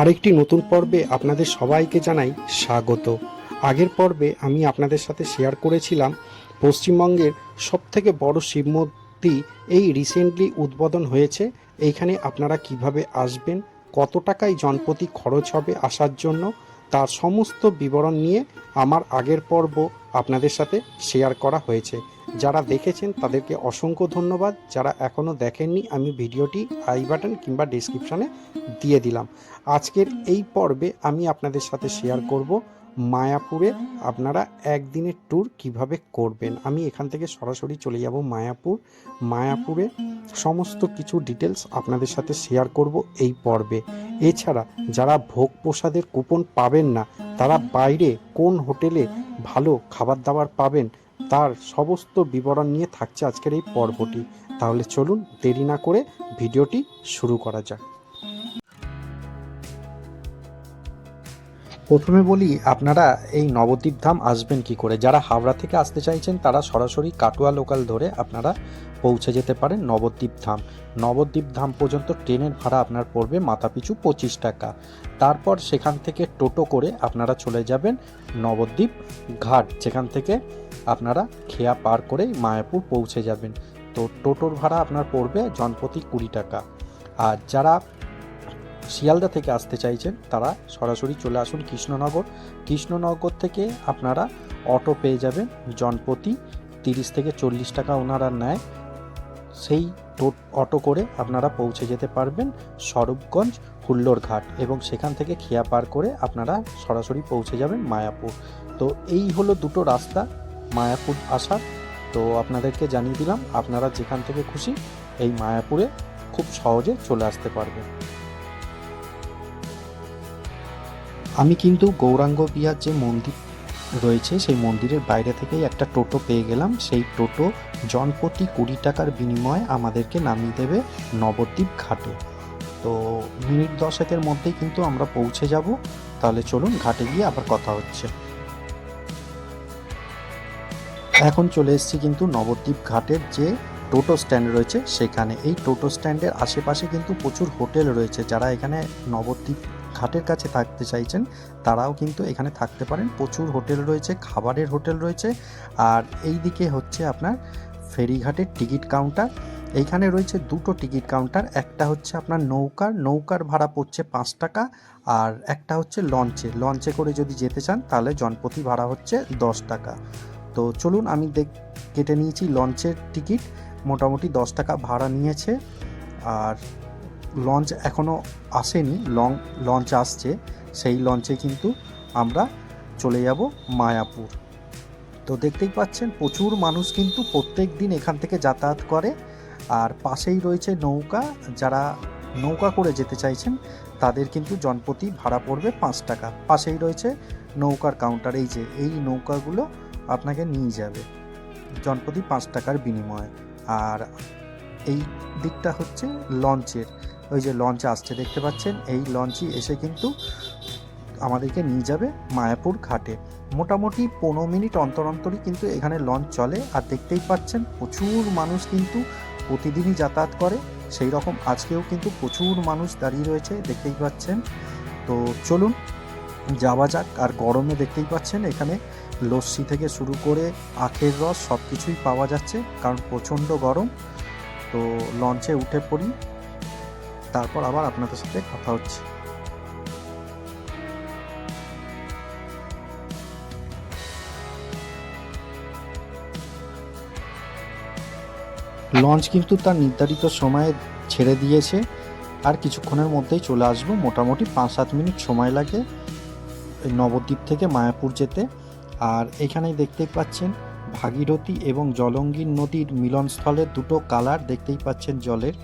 আরেকটি নতুন পর্বে আপনাদের সবাইকে জানাই স্বাগত। আগের পর্বে আমি আপনাদের সাথে শেয়ার করেছিলাম, পশ্চিমবঙ্গের সবথেকে বড় শিব মূর্তি এই রিসেন্টলি উদ্বোধন হয়েছে। এইখানে আপনারা কীভাবে আসবেন, কত টাকায় জনপ্রতি খরচ হবে আসার জন্য, তার সমস্ত বিবরণ নিয়ে আমার আগের পর্ব আপনাদের সাথে শেয়ার করা হয়েছে। যারা দেখেছেন তাদেরকে অসংখ্য ধন্যবাদ। যারা এখনও দেখেননি, আমি ভিডিওটি আই বাটন কিংবা ডিসক্রিপশানে দিয়ে দিলাম। আজকের এই পর্বে আমি আপনাদের সাথে শেয়ার করব মায়াপুরে আপনারা একদিনের ট্যুর কীভাবে করবেন। আমি এখান থেকে সরাসরি চলে যাব মায়াপুর। মায়াপুরে সমস্ত কিছু ডিটেলস আপনাদের সাথে শেয়ার করব এই পর্বে। এছাড়া যারা ভোগ প্রসাদের কুপন পাবেন না, তারা বাইরে কোন হোটেলে ভালো খাবার দাবার পাবেন তার সমস্ত বিবরণ নিয়ে থাকছে আজকের এই পর্বটি। তাহলে চলুন দেরি না করে ভিডিওটি শুরু করা যাক। প্রথমে বলি, আপনারা এই নবদ্বীপ ধাম আসবেন কি করে? যারা হাওড়া থেকে আসতে চাইছেন, তারা সরাসরি কাটোয়া লোকাল ধরে আপনারা পৌঁছে যেতে পারেন নবদ্বীপ ধাম। নবদ্বীপ ধাম পর্যন্ত ট্রেনের ভাড়া আপনার পড়বে মাথাপিছু পঁচিশ টাকা। তারপর সেখান থেকে টোটো করে আপনারা চলে যাবেন নবদ্বীপ ঘাট, যেখান থেকে আপনারা খেয়া পার করে মায়াপুর পৌঁছে যাবেন। তো টোটোর ভাড়া আপনার পড়বে জনপ্রতি কুড়ি টাকা। আর যারা শিয়ালদা থেকে আসতে চাইছেন, তারা সরাসরি চলে আসুন কৃষ্ণনগর। কৃষ্ণনগর থেকে আপনারা অটো পেয়ে যাবেন। জনপ্রতি তিরিশ থেকে চল্লিশ টাকা ওনারা নেয়। সেই অটো করে আপনারা পৌঁছে যেতে পারবেন স্বরূপগঞ্জ হুল্লোর ঘাট এবং সেখান থেকে খেয়া পার করে আপনারা সরাসরি পৌঁছে যাবেন মায়াপুর। তো এই হলো দুটো রাস্তা। মায়াপুর আসার। তো আপনাদেরকে জানিয়ে দিলাম, আপনারা যেখান থেকে খুশি এই মায়াপুরে খুব সহজে চলে আসতে পারবেন। আমি কিন্তু গৌরাঙ্গ বিহার যে মন্দির রয়েছে, সেই মন্দিরের বাইরে থেকেই একটা টোটো পেয়ে গেলাম। সেই টোটো জনপ্রতি কুড়ি টাকার বিনিময়ে আমাদেরকে নামিয়ে দেবে নবদ্বীপ ঘাটে। তো মিনিট দশেকের মধ্যেই কিন্তু আমরা পৌঁছে যাব। তাহলে চলুন ঘাটে গিয়ে আবার কথা হচ্ছে। এখন চলে এসেছি কিন্তু নবদ্বীপ ঘাটের যে টোটো স্ট্যান্ড রয়েছে, সেখানে। এই টোটো স্ট্যান্ডের আশেপাশে কিন্তু প্রচুর হোটেল রয়েছে। যারা এখানে নবদ্বীপ ঘাটের কাছে থাকতে চাইছেন, তারাও কিন্তু এখানে থাকতে পারেন। প্রচুর হোটেল রয়েছে, খাবারের হোটেল রয়েছে। আর এই দিকে হচ্ছে আপনার ফেরিঘাটের টিকিট কাউন্টার। এইখানে রয়েছে দুটো টিকিট কাউন্টার। একটা হচ্ছে আপনার নৌকার। নৌকার ভাড়া পড়ছে পাঁচ টাকা। আর একটা হচ্ছে লঞ্চে। লঞ্চে করে যদি যেতে চান, তাহলে জনপ্রতি ভাড়া হচ্ছে দশ টাকা। তো চলুন আমি দেখ, কেটে নিয়েছি লঞ্চের টিকিট। মোটামুটি দশ টাকা ভাড়া নিয়েছে। আর লঞ্চ এখনও আসেনি, লং, লঞ্চ আসছে। সেই লঞ্চে কিন্তু আমরা চলে যাব মায়াপুর। তো দেখতেই পাচ্ছেন, প্রচুর মানুষ কিন্তু প্রত্যেক দিন এখান থেকে যাতায়াত করে। আর পাশেই রয়েছে নৌকা। যারা নৌকা করে যেতে চাইছেন, তাদের কিন্তু জনপ্রতি ভাড়া পড়বে পাঁচ টাকা। পাশেই রয়েছে নৌকার কাউন্টার এই যে, এই নৌকাগুলো আপনাকে নিয়ে যাবে। জনপ্রতি পাঁচ টাকার বিনিময়ে। আর এই দিকটা হচ্ছে লঞ্চের। ওই যে লঞ্চ আসছে, দেখতে পাচ্ছেন? এই লঞ্চই এসে কিন্তু আমাদেরকে নিয়ে যাবে মায়াপুর ঘাটে। মোটামুটি পনেরো মিনিট অন্তর অন্তরই কিন্তু এখানে লঞ্চ চলে। আর দেখতেই পাচ্ছেন, প্রচুর মানুষ কিন্তু প্রতিদিনই যাতায়াত করে। সেই রকম আজকেও কিন্তু প্রচুর মানুষ দাঁড়িয়ে রয়েছে, দেখতেই পাচ্ছেন? তো চলুন, যাওয়া যাক। আর গরমে দেখতেই পাচ্ছেন, এখানে লস্যি থেকে শুরু করে আখের রস সব কিছুই পাওয়া যাচ্ছে, কারণ প্রচণ্ড গরম। তো লঞ্চে উঠে পড়ি, তারপর আবার আপনাদের সাথে কথা হচ্ছে। লঞ্চ কিন্তু তার নির্ধারিত সময়ে ছেড়ে দিয়েছে, আর কিছুক্ষণের মধ্যেই চলে আসব। মোটামুটি পাঁচ সাত মিনিট সময় লাগে নবদ্বীপ থেকে মায়াপুর যেতে। আর এখানে দেখতেই পাচ্ছেন ভাগীরথী এবং জলঙ্গীর নদীর মিলনস্থলে দুটো কালার দেখতেই পাচ্ছেন জলের।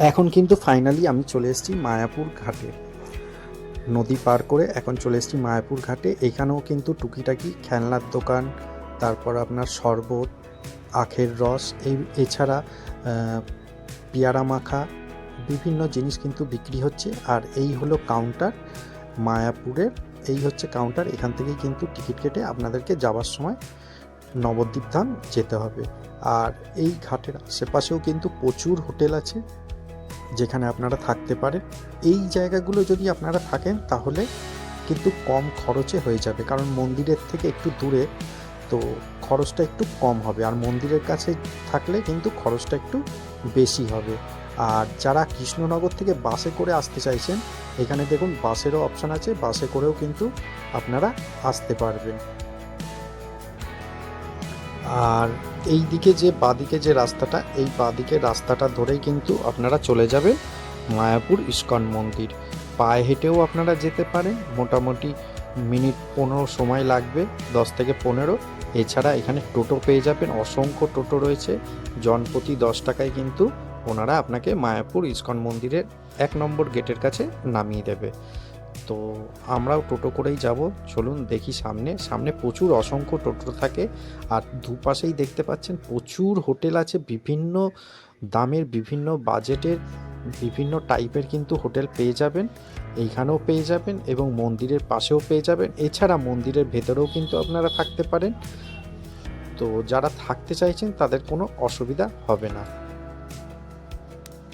এখন কিন্তু ফাইনালি আমি চলে এসেছি মায়াপুর ঘাটে। নদী পার করে এখন চলে এসেছি মায়াপুর ঘাটে। এখানেও কিন্তু টুকিটাকি খেলনার দোকান, তারপর আপনার শরবত, আখের রস, এই এছাড়া পেয়ারা মাখা, বিভিন্ন জিনিস কিন্তু বিক্রি হচ্ছে। আর এই হলো কাউন্টার মায়াপুরের, এই হচ্ছে কাউন্টার এখান থেকেই কিন্তু টিকিট কেটে আপনাদেরকে যাওয়ার সময় নবদ্বীপ ধাম যেতে হবে। আর এই ঘাটের আশেপাশেও কিন্তু প্রচুর হোটেল আছে। যেখানে আপনারা থাকতে পারেন। এই জায়গাগুলো যদি আপনারা থাকেন, তাহলে কিন্তু কম খরচে হয়ে যাবে। কারণ মন্দিরের থেকে একটু দূরে, তো খরচটা একটু কম হবে। আর মন্দিরের কাছে থাকলে কিন্তু খরচটা একটু বেশি হবে। আর যারা কৃষ্ণনগর থেকে বাসে করে আসতে চাইছেন, এখানে দেখুন বাসেরও অপশান আছে। বাসে করেও কিন্তু আপনারা আসতে পারবেন। আর এই দিকে যে বাদিকে যে রাস্তাটা, এই বাদিকে রাস্তাটা ধরেই কিন্তু আপনারা চলে যাবেন মায়াপুর ইস্কন মন্দির। পায়ে হেঁটেও আপনারা যেতে পারেন, মোটামুটি মিনিট পনেরো সময় লাগবে, দশ থেকে পনেরো। এছাড়া এখানে টোটো পেয়ে যাবেন, অসংখ্য টোটো রয়েছে। জনপ্রতি দশ টাকায় কিন্তু ওনারা আপনাকে মায়াপুর ইস্কন মন্দিরের এক নম্বর গেটের কাছে নামিয়ে দেবে। তো আমরাও টোটো করেই যাব। চলুন দেখি সামনে। সামনে প্রচুর অসংখ্য টোটো থাকে আর দুপাশেই দেখতে পাচ্ছেন প্রচুর হোটেল আছে, বিভিন্ন দামের, বিভিন্ন বাজেটের, বিভিন্ন টাইপের কিন্তু হোটেল পেয়ে যাবেন। এইখানেও পেয়ে যাবেন এবং মন্দিরের পাশেও পেয়ে যাবেন। এছাড়া মন্দিরের ভেতরেও কিন্তু আপনারা থাকতে পারেন। তো যারা থাকতে চাইছেন তাদের কোনো অসুবিধা হবে না।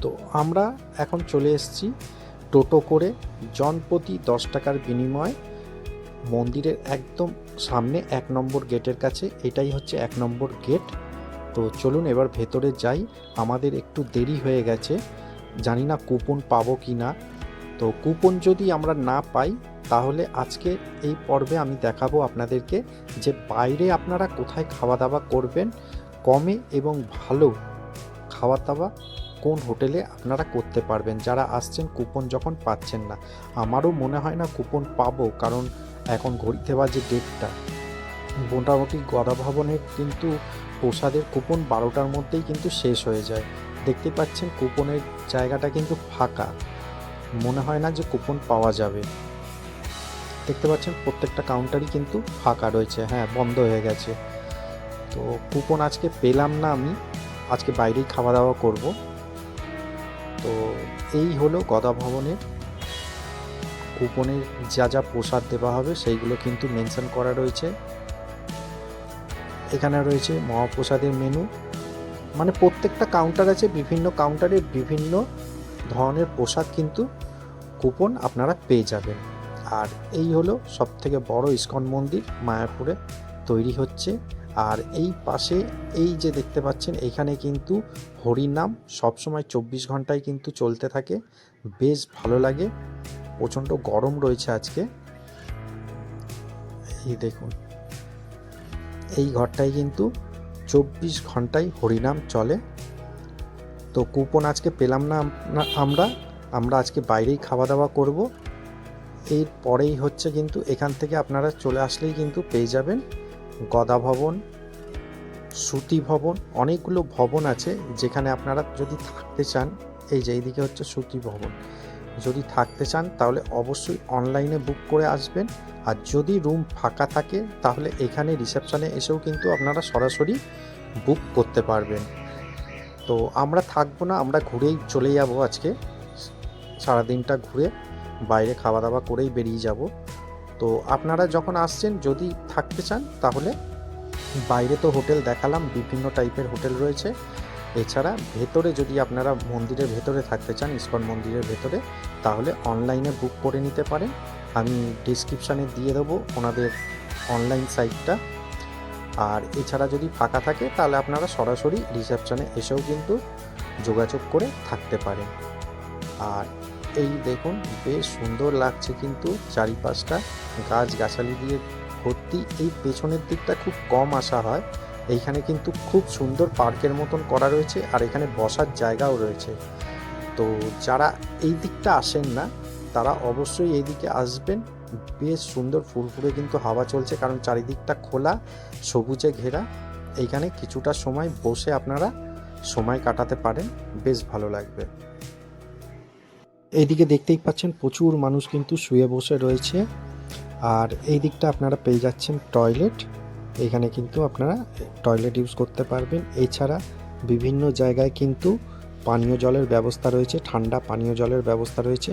তো আমরা এখন চলে এসেছি। টোটো করে জনপ্রতি দশ টাকার বিনিময়ে মন্দিরের একদম সামনে এক নম্বর গেটের কাছে, এটাই হচ্ছে এক নম্বর গেট। তো চলুন এবার ভেতরে যাই। আমাদের একটু দেরি হয়ে গেছে। জানি না কুপন পাবো কি না। তো কুপন যদি আমরা না পাই, তাহলে আজকে এই পর্বে আমি দেখাবো আপনাদেরকে যে বাইরে আপনারা কোথায় খাওয়া দাওয়া করবেন, কমে এবং ভালো খাওয়া দাওয়া কোন হোটেলে আপনারা করতে পারবেন? যারা আসছেন কুপন যখন পাচ্ছেন না। আমারও মনে হয় না কুপন পাবো, কারণ এখন ঘড়িতে বাজে ডেটটা মোটামুটি গদা ভবনের কিন্তু প্রসাদের কুপন বারোটার মধ্যেই কিন্তু শেষ হয়ে যায়। দেখতে পাচ্ছেন কুপনের জায়গাটা কিন্তু ফাঁকা। মনে হয় না যে কুপন পাওয়া যাবে। দেখতে পাচ্ছেন প্রত্যেকটা কাউন্টারই কিন্তু ফাঁকা রয়েছে। হ্যাঁ বন্ধ হয়ে গেছে। তো কুপন আজকে পেলাম না আমি। আজকে বাইরেই খাওয়া দাওয়া করব। তো এই হলো গদা ভবনের কুপনের যা যা প্রসাদ দেওয়া হবে, সেইগুলো কিন্তু মেনশন করা রয়েছে। এখানে রয়েছে মহাপ্রসাদের মেনু মানে প্রত্যেকটা কাউন্টার আছে, বিভিন্ন কাউন্টারে বিভিন্ন ধরনের প্রসাদ কিন্তু কুপন আপনারা পেয়ে যাবেন। আর এই হলো সব থেকে বড় ইস্কন মন্দির, মায়াপুরে তৈরি হচ্ছে। আর এই পাশে, এই যে দেখতে পাচ্ছেন, এখানে কিন্তু হরিনাম সবসময় চব্বিশ ঘন্টায় কিন্তু চলতে থাকে। বেশ ভালো লাগে। প্রচণ্ড গরম রয়েছে আজকে। এই দেখুন। এই ঘরটায় কিন্তু চব্বিশ ঘন্টায় হরিনাম চলে। তো কুপন আজকে পেলাম না আমরা। আমরা আজকে বাইরেই খাওয়া দাওয়া করব। এর পরেই হচ্ছে কিন্তু এখান থেকে আপনারা চলে আসলেই কিন্তু পেয়ে যাবেন। গদা ভবন শ্রুতি ভবন অনেকগুলো ভবন আছে যেখানে আপনারা যদি থাকতে চান, এই যে এইদিকে হচ্ছে শ্রুতি ভবন যদি থাকতে চান তাহলে অবশ্যই অনলাইনে বুক করে আসবেন। আর যদি রুম ফাঁকা থাকে তাহলে এখানে রিসেপশনে এসেও কিন্তু আপনারা সরাসরি বুক করতে পারবেন। তো আমরা থাকব না, আমরা ঘুরেই চলে যাব আজকে। সারাদিনটা ঘুরে বাইরে খাওয়া দাওয়া করেই বেরিয়ে যাব। তো আপনারা যখন আসছেন, যদি থাকতে চান, তাহলে বাইরে তো হোটেল দেখালাম, বিভিন্ন টাইপের হোটেল রয়েছে। এছাড়া ভেতরে যদি আপনারা মন্দিরের ভেতরে থাকতে চান, ইস্কন মন্দিরের ভেতরে, তাহলে অনলাইনে বুক করে নিতে পারেন। আমি ডিসক্রিপশানে দিয়ে দেবো ওনাদের অনলাইন সাইটটা আর এছাড়া যদি ফাঁকা থাকে, তাহলে আপনারা সরাসরি রিসেপশানে এসেও কিন্তু যোগাযোগ করে থাকতে পারেন। আর এই দেখুন, বেশ সুন্দর লাগছে কিন্তু চারিপাশটা। গাছ গাছালি দিয়ে ভর্তি। এই পেছনের দিকটা খুব কম আসা হয়। এইখানে কিন্তু খুব সুন্দর পার্কের মতন করা রয়েছে আর এখানে বসার জায়গাও রয়েছে। তো যারা এই দিকটা আসেন না, তারা অবশ্যই এই দিকে আসবেন। বেশ সুন্দর ফুরফুরে কিন্তু হাওয়া চলছে কারণ চারিদিকটা খোলা, সবুজে ঘেরা। এইখানে কিছুটা সময় বসে আপনারা সময় কাটাতে পারেন। বেশ ভালো লাগবে। এইদিকে দেখতেই পাচ্ছেন প্রচুর মানুষ কিন্তু শুয়ে বসে রয়েছে। আর এই দিকটা আপনারা পেয়ে যাচ্ছেন টয়লেট। এখানে কিন্তু আপনারা টয়লেট ইউজ করতে পারবেন। এছাড়া বিভিন্ন জায়গায় কিন্তু পানীয় জলের ব্যবস্থা রয়েছে, ঠান্ডা পানীয় জলের ব্যবস্থা রয়েছে।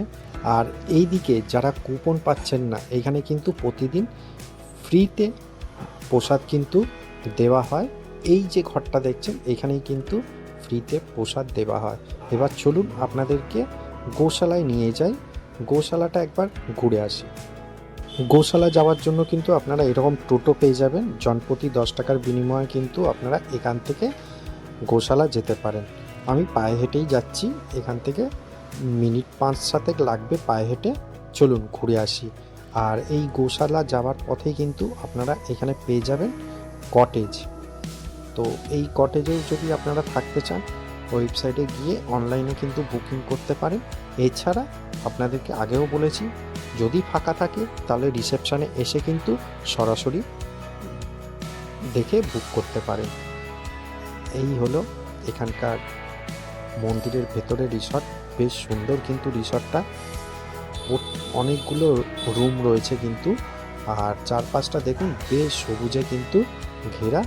আর এই দিকে যারা কুপন পাচ্ছেন না, এখানে কিন্তু প্রতিদিন ফ্রিতে প্রসাদ কিন্তু দেওয়া হয়। এই যে ঘরটা দেখছেন, এখানেই কিন্তু ফ্রিতে প্রসাদ দেওয়া হয়। এবার চলুন আপনাদেরকে গোশালায় নিয়ে যাই, গোশালাটা একবার ঘুরে আসি। গোশালা যাওয়ার জন্য কিন্তু আপনারা এরকম টোটো পেয়ে যাবেন। জনপ্রতি দশ টাকার বিনিময়ে কিন্তু আপনারা এখান থেকে গোশালা যেতে পারেন। আমি পায়ে হেঁটেই যাচ্ছি, এখান থেকে মিনিট পাঁচ সাতেক লাগবে পায়ে হেঁটে চলুন ঘুরে আসি। আর এই গোশালা যাওয়ার পথেই কিন্তু আপনারা এখানে পেয়ে যাবেন কটেজ তো এই কটেজেও যদি আপনারা থাকতে চান ওয়েবসাইটে গিয়ে অনলাইনে কিন্তু বুকিং করতে পারেন। এছাড়া আপনাদেরকে আগেও বলেছি, যদি ফাঁকা থাকে তাহলে রিসেপশানে এসে কিন্তু সরাসরি দেখে বুক করতে পারেন। এই হলো এখানকার মন্দিরের ভেতরে রিসর্ট বেশ সুন্দর কিন্তু রিসর্টটা অনেকগুলো রুম রয়েছে কিন্তু। আর চারপাশটা দেখুন, বেশ সবুজে কিন্তু ঘেরা।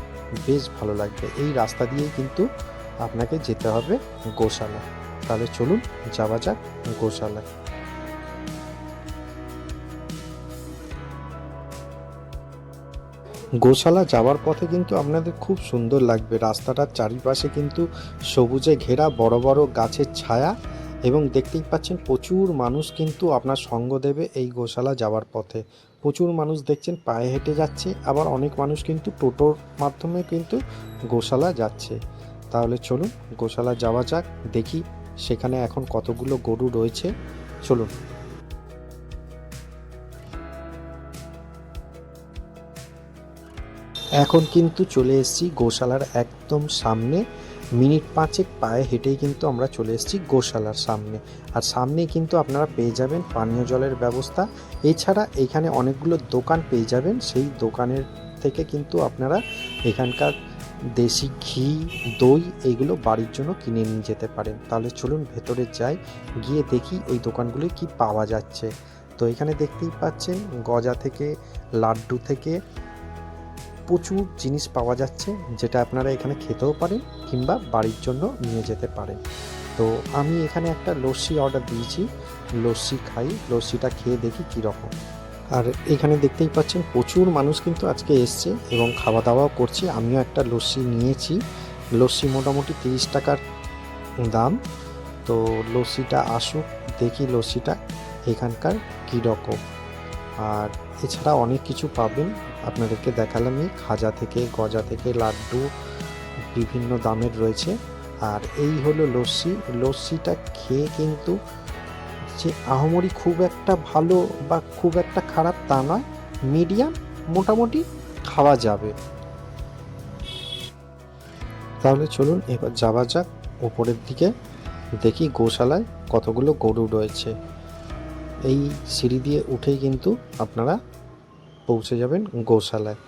বেশ ভালো লাগবে। এই রাস্তা দিয়েই কিন্তু আপনাকে যেতে হবে গোশালা। তাহলে চলুন যাওয়া যাক গোশালায়। গোশালা যাওয়ার পথে কিন্তু আপনাদের খুব সুন্দর লাগবে। রাস্তাটার চারিপাশে কিন্তু সবুজে ঘেরা বড় বড় গাছের ছায়া এবং দেখতেই পাচ্ছেন প্রচুর মানুষ কিন্তু আপনার সঙ্গ দেবে এই গোশালা যাওয়ার পথে। প্রচুর মানুষ দেখছেন পায়ে হেঁটে যাচ্ছে, আবার অনেক মানুষ কিন্তু টোটোর মাধ্যমে কিন্তু গোশালা যাচ্ছে। তাহলে চলুন, গোশালা যাওয়া যাক, দেখি সেখানে এখন কতগুলো গরু রয়েছে। চলুন। এখন কিন্তু চলে এসেছি গোশালার একদম সামনে। মিনিট পাঁচেক পায়ে হেঁটেই কিন্তু আমরা চলে এসেছি গোশালার সামনে। আর সামনেই কিন্তু আপনারা পেয়ে যাবেন পানীয় জলের ব্যবস্থা। এছাড়া এখানে অনেকগুলো দোকান পেয়ে যাবেন। সেই দোকানের থেকে কিন্তু আপনারা এখানকার দেশি ঘি, দই এইগুলো বাড়ির জন্য কিনে নিয়ে যেতে পারেন। তাহলে চলুন ভেতরে যাই, গিয়ে দেখি ওই দোকানগুলো কি পাওয়া যাচ্ছে। তো এখানে দেখতেই পাচ্ছেন, গজা থেকে, লাড্ডু থেকে প্রচুর জিনিস পাওয়া যাচ্ছে, যেটা আপনারা এখানে খেতেও পারেন কিংবা বাড়ির জন্য নিয়ে যেতে পারেন। তো আমি এখানে একটা লস্যি অর্ডার দিয়েছি। লস্যি খাই, লস্যিটা খেয়ে দেখি কীরকম। আর এখানে দেখতেই পাচ্ছেন প্রচুর মানুষ কিন্তু আজকে এসছে এবং খাওয়া দাওয়াও করছে। আমিও একটা লস্যি নিয়েছি। লস্যি মোটামুটি তিরিশ টাকার দাম। তো লস্যিটা আসুক, দেখি লস্যিটা এখানকার কী রকম আর এছাড়া অনেক কিছু পাবেন। আপনাদেরকে দেখালামই, খাজা থেকে, গজা থেকে, লাড্ডু বিভিন্ন দামের রয়েছে। আর এই হলো লস্যি। লস্যিটা খেয়ে কিন্তু যে আহমরি খুব একটা ভালো বা খুব একটা খারাপ তা নয়, মিডিয়াম মোটামুটি খাওয়া যাবে। তাহলে চলুন এবার যাওয়া যাক ওপরের দিকে দেখি গোশালায় কতগুলো গরু রয়েছে। এই সিঁড়ি দিয়ে উঠেই কিন্তু আপনারা পৌঁছে যাবেন গোশালায়।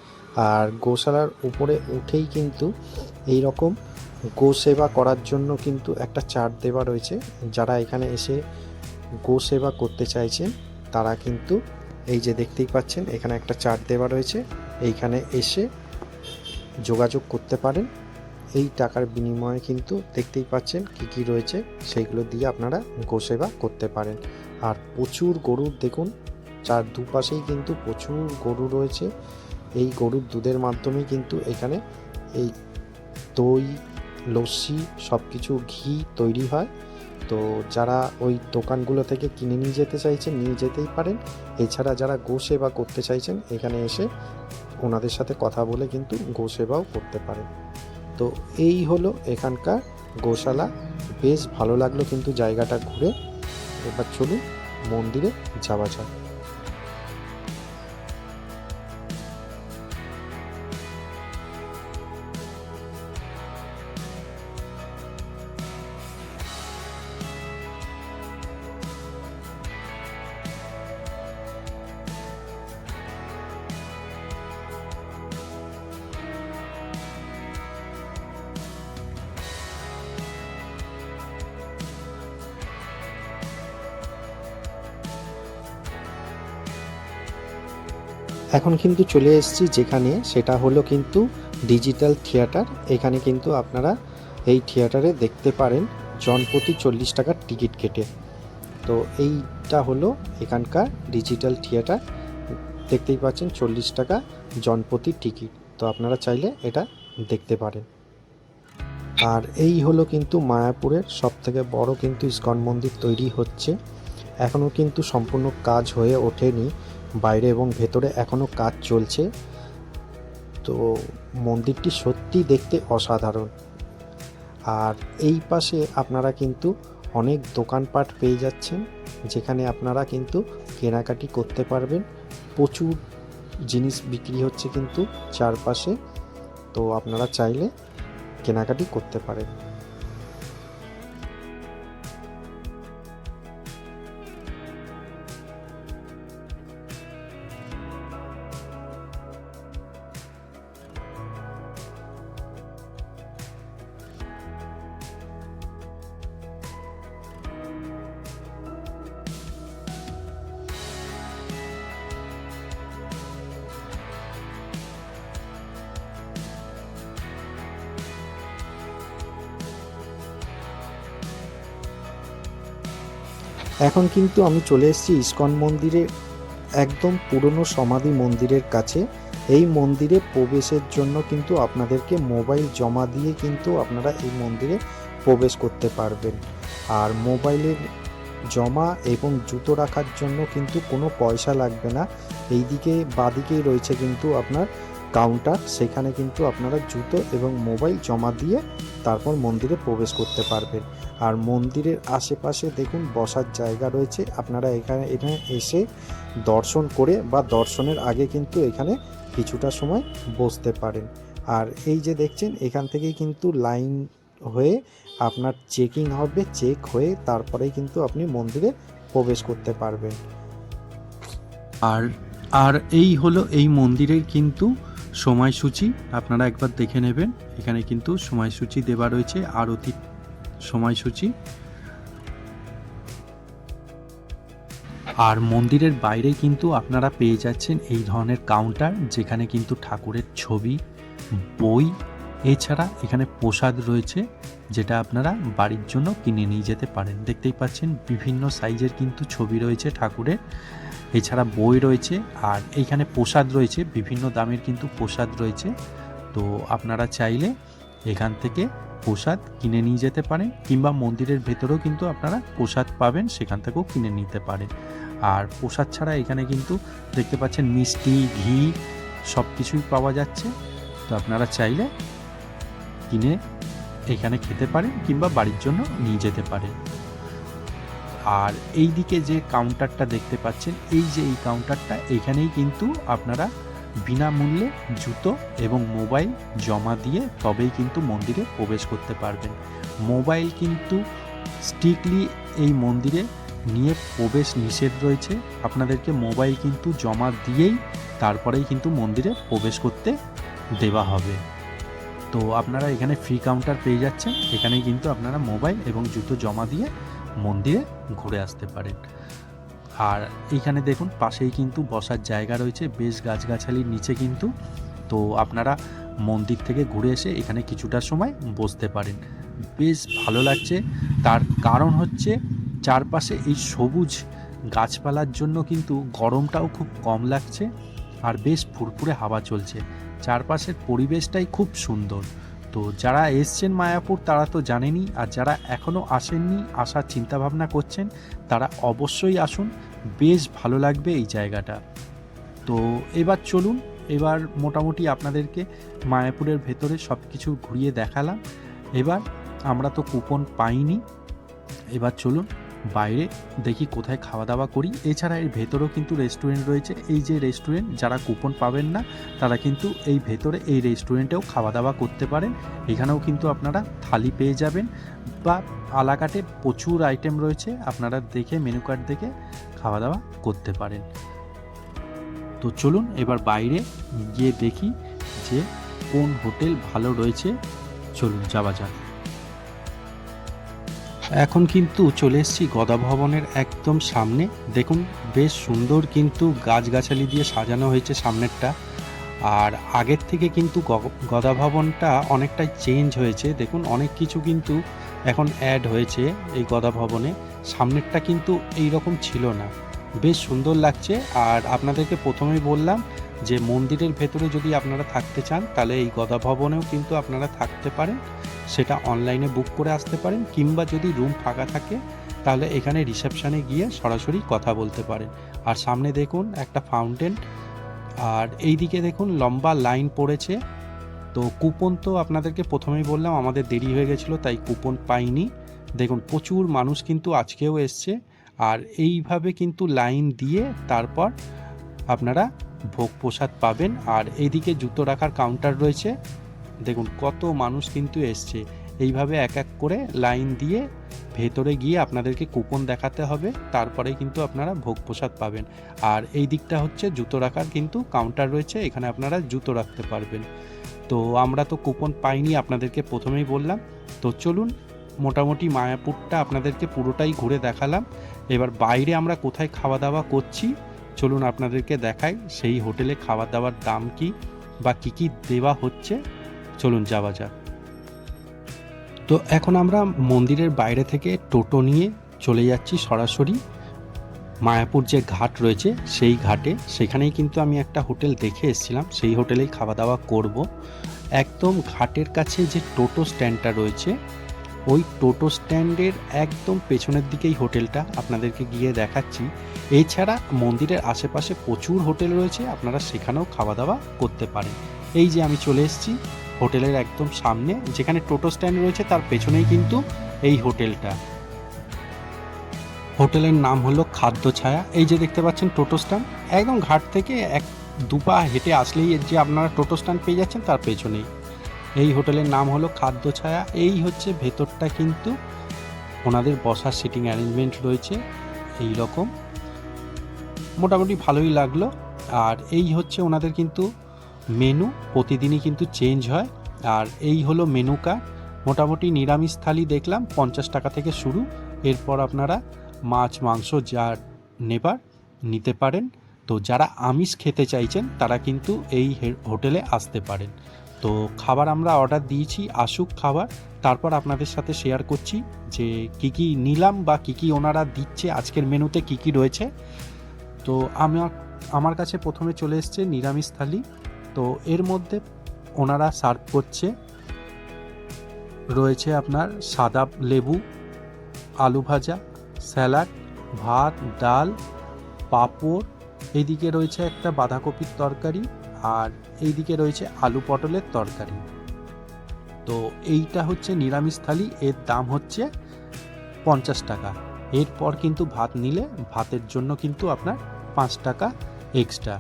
আর গোশালার উপরে উঠেই কিন্তু এই রকম গো সেবা করার জন্য কিন্তু একটা চার্ট দেওয়া রয়েছে। যারা এখানে এসে গো সেবা করতে চাইছেন, তারা কিন্তু এই যে দেখতেই পাচ্ছেন, এখানে একটা চার্ট দেওয়া রয়েছে। এইখানে এসে যোগাযোগ করতে পারেন। এই টাকার বিনিময়ে কিন্তু দেখতেই পাচ্ছেন কি কি রয়েছে, সেইগুলো দিয়ে আপনারা গোসেবা করতে পারেন। আর প্রচুর গরুর দেখুন, চার দুপাশেই কিন্তু প্রচুর গরু রয়েছে। এই গরুর দুধের মাধ্যমেই কিন্তু এখানে এই দই, লস্যি সব কিছু ঘি তৈরি হয়। তো যারা ওই দোকানগুলো থেকে কিনে নিয়ে যেতে চাইছেন, নিয়ে যেতেই পারেন। এছাড়া যারা গো সেবা করতে চাইছেন, এখানে এসে ওনাদের সাথে কথা বলে কিন্তু গো সেবাও করতে পারেন। তো এই হলো এখানকার গোশালা। বেশ ভালো লাগল কিন্তু জায়গাটা ঘুরে। এবার চলুন মন্দিরে যাওয়া যাক। এখন কিন্তু চলে এসেছি যেখানে সেটা হলো কিন্তু ডিজিটাল থিয়েটার। এখানে কিন্তু আপনারা এই থিয়েটারে দেখতে পারেন জনপ্রতি চল্লিশ টাকার টিকিট কেটে। তো এইটা হলো এখানকার ডিজিটাল থিয়েটার। দেখতেই পাচ্ছেন চল্লিশ টাকা জনপ্রতি টিকিট। তো আপনারা চাইলে এটা দেখতে পারেন। আর এই হলো কিন্তু মায়াপুরের সবথেকে বড় কিন্তু ইস্কন মন্দির তৈরি হচ্ছে। এখনও কিন্তু সম্পূর্ণ কাজ হয়ে ওঠেনি। বাইরে এবং ভেতরে এখনও কাজ চলছে। তো মন্দিরটি সত্যি দেখতে অসাধারণ। আর এই পাশে আপনারা কিন্তু অনেক দোকানপাট পেয়ে যাচ্ছেন, যেখানে আপনারা কিন্তু কেনাকাটি করতে পারবেন। প্রচুর জিনিস বিক্রি হচ্ছে কিন্তু চারপাশে। তো আপনারা চাইলে কেনাকাটি করতে পারেন। এখন কিন্তু আমি চলে এসেছি ইস্কন মন্দিরে, একদম পুরনো সমাধি মন্দিরের কাছে। এই মন্দিরে প্রবেশের জন্য কিন্তু আপনাদেরকে মোবাইল জমা দিয়ে কিন্তু আপনারা এই মন্দিরে প্রবেশ করতে পারবেন। আর মোবাইলের জমা এবং জুতো রাখার জন্য কিন্তু কোনো পয়সা লাগবে না। এইদিকে বাদিকেই রয়েছে কিন্তু আপনার কাউন্টার, সেখানে কিন্তু আপনারা জুতো এবং মোবাইল জমা দিয়ে তারপর মন্দিরে প্রবেশ করতে পারবেন। আর মন্দিরের আশেপাশে দেখুন বসার জায়গা রয়েছে। আপনারা এখানে এখানে এসে দর্শন করে বা দর্শনের আগে কিন্তু এখানে কিছুটা সময় বসতে পারেন। আর এই যে দেখছেন, এখান থেকেই কিন্তু লাইন হয়ে আপনার চেকিং হবে, চেক হয়ে তারপরেই কিন্তু আপনি মন্দিরে প্রবেশ করতে পারবেন। আর আর এই হলো এই মন্দিরের কিন্তু সময়সূচি। আপনারা একবার দেখে নেবেন। এখানে কিন্তু সময়সূচি দেওয়া রয়েছে আরতির সময়সূচি। আর মন্দিরের বাইরে কিন্তু আপনারা পেয়ে যাচ্ছেন এই ধরনের কাউন্টার যেখানে কিন্তু ঠাকুরের ছবি, বই, এছাড়া এখানে প্রসাদ রয়েছে, যেটা আপনারা বাড়ির জন্য কিনে নিয়ে যেতে পারেন। দেখতেই পাচ্ছেন বিভিন্ন সাইজের কিন্তু ছবি রয়েছে ঠাকুরের, এছাড়া বই রয়েছে, আর এইখানে প্রসাদ রয়েছে, বিভিন্ন দামের কিন্তু প্রসাদ রয়েছে। তো আপনারা চাইলে এখান থেকে প্রসাদ কিনে নিয়ে যেতে পারেন কিংবা মন্দিরের ভেতরেও কিন্তু আপনারা প্রসাদ পাবেন, সেখান থেকেও কিনে নিতে পারেন। আর প্রসাদ ছাড়া এখানে কিন্তু দেখতে পাচ্ছেন মিষ্টি, ঘি সব কিছুই পাওয়া যাচ্ছে। তো আপনারা চাইলে কিনে এখানে খেতে পারেন কিংবা বাড়ির জন্য নিয়ে যেতে পারেন। আর এই দিকে যে কাউন্টারটা দেখতে পাচ্ছেন, এই যে এই কাউন্টারটা এখানেই কিন্তু আপনারা বিনামূল্যে জুতো এবং মোবাইল জমা দিয়ে তবেই কিন্তু মন্দিরে প্রবেশ করতে পারবেন। মোবাইল কিন্তু স্ট্রিক্টলি এই মন্দিরে নিয়ে প্রবেশ নিষেধ রয়েছে। আপনাদেরকে মোবাইল কিন্তু জমা দিয়েই তারপরেই কিন্তু মন্দিরে প্রবেশ করতে দেওয়া হবে। তো আপনারা এখানে ফ্রি কাউন্টার পেয়ে যাচ্ছেন। এখানেই কিন্তু আপনারা মোবাইল এবং জুতো জমা দিয়ে মন্দিরে ঘুরে আসতে পারেন। আর এইখানে দেখুন, পাশেই কিন্তু বসার জায়গা রয়েছে, বেশ গাছগাছালির নিচে কিন্তু। তো আপনারা মন্দির থেকে ঘুরে এসে এখানে কিছুটা সময় বসতে পারেন। বেশ ভালো লাগছে। তার কারণ হচ্ছে, চারপাশে এই সবুজ গাছপালার জন্য কিন্তু গরমটাও খুব কম লাগছে, আর বেশ ফুরফুরে হাওয়া চলছে। চারপাশের পরিবেশটাই খুব সুন্দর। তো যারা এসছেন মায়াপুর, তারা তো জানেনই, আর যারা এখনও আসেননি, আসার চিন্তাভাবনা করছেন, তারা অবশ্যই আসুন। বেশ ভালো লাগবে এই জায়গাটা। তো এবার চলুন, এবার মোটামুটি আপনাদেরকে মায়াপুরের ভেতরে সব কিছু ঘুরিয়ে দেখালাম। এবার আমরা তো কুপন পাইনি। এবার চলুন বাইরে, দেখি কোথায় খাওয়া দাওয়া করি। এছাড়া এর ভেতরেও কিন্তু রেস্টুরেন্ট রয়েছে। এই যে রেস্টুরেন্ট যারা কুপন পাবেন না, তারা কিন্তু এই ভেতরে, এই রেস্টুরেন্টেও খাওয়া দাওয়া করতে পারেন। এখানেও কিন্তু আপনারা থালি পেয়ে যাবেন বা আলাকাটে প্রচুর আইটেম রয়েছে। আপনারা দেখে মেনু কার্ড দেখে খাওয়া দাওয়া করতে পারেন। তো চলুন এবার বাইরে গিয়ে দেখি যে কোন হোটেল ভালো রয়েছে। চলুন যাওয়া যাক। এখন কিন্তু চলে এসেছি গদা ভবনের একদম সামনে। দেখুন, বেশ সুন্দর কিন্তু গাছগাছালি দিয়ে সাজানো হয়েছে সামনেরটা। আর আগের থেকে কিন্তু গদা ভবনটা অনেকটাই চেঞ্জ হয়েছে। দেখুন, অনেক কিছু কিন্তু এখন অ্যাড হয়েছে এই গদা ভবনে। সামনেরটা কিন্তু এই রকম ছিল না। বেশ সুন্দর লাগছে। আর আপনাদেরকে প্রথমেই বললাম যে মন্দিরের ভেতরে যদি আপনারা থাকতে চান, তাহলে এই গদা ভবনেও কিন্তু আপনারা থাকতে পারেন। সেটা অনলাইনে বুক করে আসতে পারেন কিংবা যদি রুম ফাঁকা থাকে, তাহলে এখানে রিসেপশানে গিয়ে সরাসরি কথা বলতে পারেন। আর সামনে দেখুন একটা ফাউন্টেন আর এই দিকে দেখুন লম্বা লাইন পড়েছে। তো কুপন তো আপনাদেরকে প্রথমেই বললাম, আমাদের দেরি হয়ে গেছিল, তাই কুপন পাইনি। দেখুন, প্রচুর মানুষ কিন্তু আজকেও এসছে, আর এইভাবে কিন্তু লাইন দিয়ে তারপর আপনারা ভোগ প্রসাদ পাবেন। আর এইদিকে জুতো রাখার কাউন্টার রয়েছে। দেখুন, কত মানুষ কিন্তু এসছে। এইভাবে এক এক করে লাইন দিয়ে ভেতরে গিয়ে আপনাদেরকে কুপন দেখাতে হবে, তারপরে কিন্তু আপনারা ভোগ প্রসাদ পাবেন। আর এই দিকটা হচ্ছে জুতো রাখার কিন্তু কাউন্টার রয়েছে, এখানে আপনারা জুতো রাখতে পারবেন। তো আমরা তো কুপন পাইনি আপনাদেরকে প্রথমেই বললাম। তো চলুন, মোটামুটি মায়াপুরটা আপনাদেরকে পুরোটাই ঘুরে দেখালাম। এবার বাইরে আমরা কোথায় খাওয়া দাওয়া করছি, চলুন আপনাদেরকে দেখাই সেই হোটেলে খাওয়া দাওয়ার দাম কি বা কী কী দেওয়া হচ্ছে। চলুন, যাওয়া যাক। তো এখন আমরা মন্দিরের বাইরে থেকে টোটো নিয়ে চলে যাচ্ছি সরাসরি। মায়াপুর যে ঘাট রয়েছে, সেই ঘাটে। সেখানেই কিন্তু আমি একটা হোটেল দেখে এসেছিলাম। সেই হোটেলেই খাওয়া দাওয়া করব। একদম ঘাটের কাছে যে টোটো স্ট্যান্ডটা রয়েছে, ওই টোটো স্ট্যান্ডের একদম পেছনের দিকেই হোটেলটা আপনাদেরকে গিয়ে দেখাচ্ছি। এছাড়া মন্দিরের আশেপাশে প্রচুর হোটেল রয়েছে। আপনারা সেখানেও খাওয়া দাওয়া করতে পারেন। এই যে আমি চলে এসেছি হোটেলের একদম সামনে, যেখানে টোটো স্ট্যান্ড রয়েছে, তার পেছনেই কিন্তু এই হোটেলটা। হোটেলের নাম হলো খাদ্য ছায়া। এই যে দেখতে পাচ্ছেন টোটো স্ট্যান্ড, একদম ঘাট থেকে এক দুপা হেঁটে আসলেই যে আপনারা টোটো স্ট্যান্ড পেয়ে যাচ্ছেন, তার পেছনেই। এই হোটেলের নাম হলো খাদ্য ছায়া। এই হচ্ছে ভেতরটা কিন্তু ওনাদের বসার সিটিং অ্যারেঞ্জমেন্ট রয়েছে, এই রকম। মোটামুটি ভালোই লাগল। আর এই হচ্ছে ওনাদের কিন্তু মেনু প্রতিদিনই কিন্তু চেঞ্জ হয়। আর এই হলো মেনু কার্ড মোটামুটি নিরামিষ থালি দেখলাম, পঞ্চাশ টাকা থেকে শুরু। এরপর আপনারা মাছ, মাংস যা নেবার নিতে পারেন। তো যারা আমিষ খেতে চাইছেন, তারা কিন্তু এই হোটেলে আসতে পারেন। তো খাবার আমরা অর্ডার দিয়েছি, আসুক খাবার। তারপর আপনাদের সাথে শেয়ার করছি যে কি কি নিলাম বা কি কি ওনারা দিচ্ছে, আজকের মেনুতে কি কি রয়েছে। তো আমার আমার কাছে প্রথমে চলে এসছে নিরামিষ থালি। তো এর মধ্যে ওনারা সার্ভ করছে। রয়েছে আপনার সাদা লেবু, আলু ভাজা, স্যালাড, ভাত, ডাল, পাঁপড়, এইদিকে রয়েছে একটা বাঁধাকপির তরকারি আর এইদিকে রয়েছে আলু পটলের তরকারি। তো এইটা হচ্ছে নিরামিষ থালি, এর দাম হচ্ছে পঞ্চাশ টাকা। এরপর কিন্তু ভাত নিলে ভাতের জন্য কিন্তু আপনার পাঁচ টাকা এক্সট্রা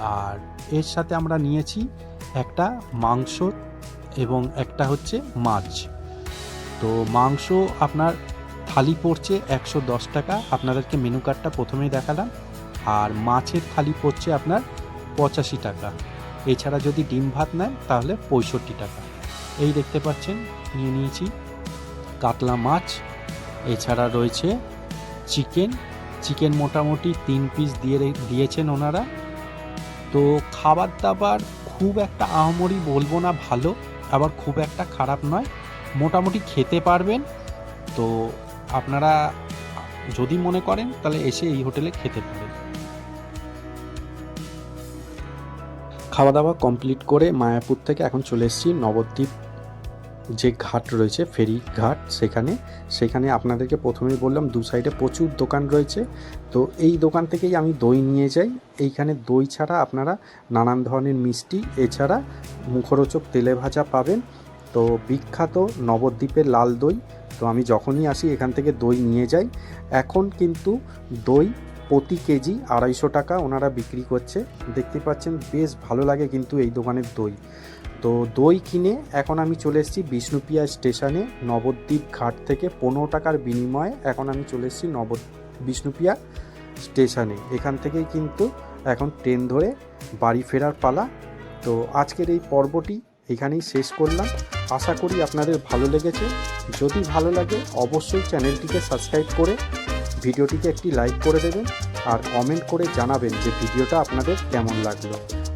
আর এর সাথে আমরা নিয়েছি একটা মাংস এবং একটা হচ্ছে মাছ। তো মাংস আপনার থালি পড়ছে একশো দশ টাকা। আপনাদেরকে মেনু কার্ডটা প্রথমেই দেখালাম। আর মাছের থালি পড়ছে আপনার পঁচাশি টাকা। এছাড়া যদি ডিম ভাত নেন, তাহলে পঁয়ষট্টি টাকা। এই দেখতে পাচ্ছেন, নিয়ে নিয়েছি কাতলা মাছ। এছাড়া রয়েছে চিকেন। চিকেন মোটামুটি তিন পিস দিয়ে দিয়েছেন ওনারা। তো খাবার দাবার খুব একটা আহমরি বলব না ভালো, আবার খুব একটা খারাপ নয়। মোটামুটি খেতে পারবেন। তো আপনারা যদি মনে করেন, তাহলে এসে এই হোটেলে খেতে পারেন খাওয়া দাওয়া কমপ্লিট করে মায়াপুর থেকে এখন চলে এসেছি নবদ্বীপ যে ঘাট রয়েছে, ফেরি ঘাট সেখানে সেখানে আপনাদেরকে প্রথমেই বললাম দু সাইডে প্রচুর দোকান রয়েছে। তো এই দোকান থেকেই আমি দই নিয়ে যাই। এইখানে দই ছাড়া আপনারা নানান ধরনের মিষ্টি, এছাড়া মুখরোচক তেলে ভাজা পাবেন। তো বিখ্যাত নবদ্বীপের লাল দই। তো আমি যখনই আসি, এখান থেকে দই নিয়ে যাই। এখন কিন্তু দই প্রতি কেজি আড়াইশো টাকা ওনারা বিক্রি করছে। দেখতে পাচ্ছেন, বেশ ভালো লাগে কিন্তু এই দোকানের দই। তো দই কিনে এখন আমি চলে এসেছি বিষ্ণুপিয়া স্টেশনে নবদ্বীপ ঘাট থেকে পনেরো টাকার বিনিময়ে এখন আমি চলে এসেছি নব বিষ্ণুপিয়া স্টেশনে। এখান থেকেই কিন্তু এখন ট্রেন ধরে বাড়ি ফেরার পালা। তো আজকের এই পর্বটি এখানেই শেষ করলাম। আশা করি আপনাদের ভালো লেগেছে। যদি ভালো লাগে অবশ্যই চ্যানেলটিকে সাবস্ক্রাইব করে ভিডিওটিকে একটি লাইক করে দেবেন আর কমেন্ট করে জানাবেন যে ভিডিওটা আপনাদের কেমন লাগল।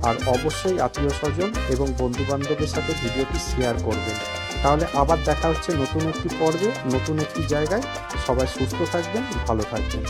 আর অবশ্যই আত্মীয় স্বজন এবং বন্ধুবান্ধবের সাথে ভিডিওটি শেয়ার করবেন। তাহলে আবার দেখা হচ্ছে নতুন একটি পর্বে, নতুন একটি জায়গায়। সবাই সুস্থ থাকবেন, ভালো থাকবেন।